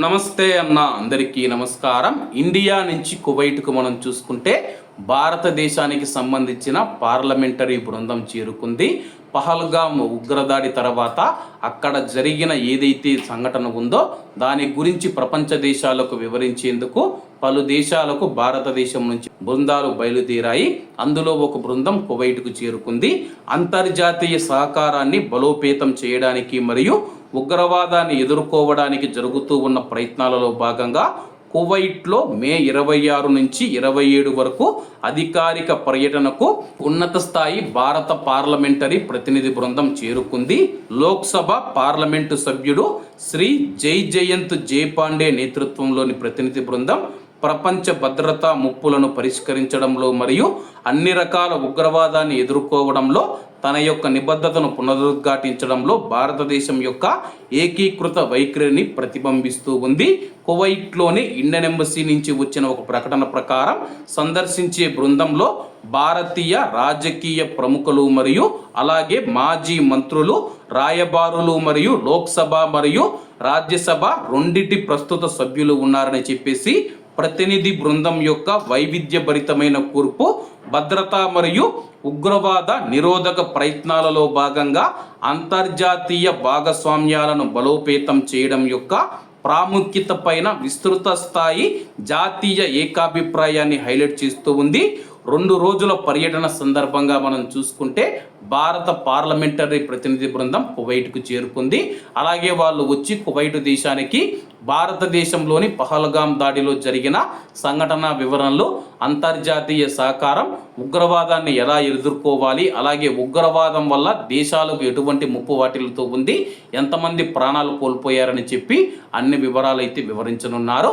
నమస్తే అన్న అందరికీ నమస్కారం. ఇండియా నుంచి కువైట్కు మనం చూసుకుంటే భారతదేశానికి సంబంధించిన పార్లమెంటరీ బృందం చేరుకుంది. పహల్గామ్ ఉగ్రదాడి తర్వాత అక్కడ జరిగిన ఏదైతే సంఘటన ఉందో దాని గురించి ప్రపంచ దేశాలకు వివరించేందుకు పలు దేశాలకు భారతదేశం నుంచి బృందాలు బయలుదేరాయి. అందులో ఒక బృందం కువైట్కు చేరుకుంది. అంతర్జాతీయ సహకారాన్ని బలోపేతం చేయడానికి మరియు ఉగ్రవాదాన్ని ఎదుర్కోవడానికి జరుగుతూ ఉన్న ప్రయత్నాలలో భాగంగా కువైట్లో మే ఇరవై ఆరు నుంచి ఇరవై ఏడు వరకు అధికారిక పర్యటనకు ఉన్నత స్థాయి భారత పార్లమెంటరీ ప్రతినిధి బృందం చేరుకుంది. లోక్సభ పార్లమెంటు సభ్యుడు శ్రీ జై జయంత్ జయపాండే నేతృత్వంలోని ప్రతినిధి బృందం ప్రపంచ భద్రతా ముప్పులను పరిష్కరించడంలో మరియు అన్ని రకాల ఉగ్రవాదాన్ని ఎదుర్కోవడంలో తన యొక్క నిబద్ధతను పునరుద్ఘాటించడంలో భారతదేశం యొక్క ఏకీకృత వైఖరిని ప్రతిబింబిస్తూ ఉంది. కువైట్లోని ఇండియన్ ఎంబసీ నుంచి వచ్చిన ఒక ప్రకటన ప్రకారం సందర్శించే బృందంలో భారతీయ రాజకీయ ప్రముఖులు మరియు అలాగే మాజీ మంత్రులు రాయబారులు మరియు లోక్సభ మరియు రాజ్యసభ రెండింటి ప్రస్తుత సభ్యులు ఉన్నారని చెప్పేసి ప్రతినిధి బృందం యొక్క వైవిధ్యభరితమైన కూర్పు భద్రత మరియు ఉగ్రవాద నిరోధక ప్రయత్నాలలో భాగంగా అంతర్జాతీయ భాగస్వామ్యాలను బలోపేతం చేయడం యొక్క ప్రాముఖ్యత పైన విస్తృత స్థాయి జాతీయ ఏకాభిప్రాయాన్ని హైలైట్ చేస్తూ ఉంది. రెండు రోజుల పర్యటన సందర్భంగా మనం చూసుకుంటే భారత పార్లమెంటరీ ప్రతినిధి బృందం కువైట్కు చేరుకుంది. అలాగే వాళ్ళు వచ్చి కువైట్ దేశానికి భారతదేశంలోని పహల్గాం దాడిలో జరిగిన సంఘటన వివరణలు అంతర్జాతీయ సహకారం ఉగ్రవాదాన్ని ఎలా ఎదుర్కోవాలి అలాగే ఉగ్రవాదం వల్ల దేశాలకు ఎటువంటి ముప్పు వాటిలతో ఉంది ఎంతమంది ప్రాణాలు కోల్పోయారని చెప్పి అన్ని వివరాలు అయితే వివరించనున్నారు.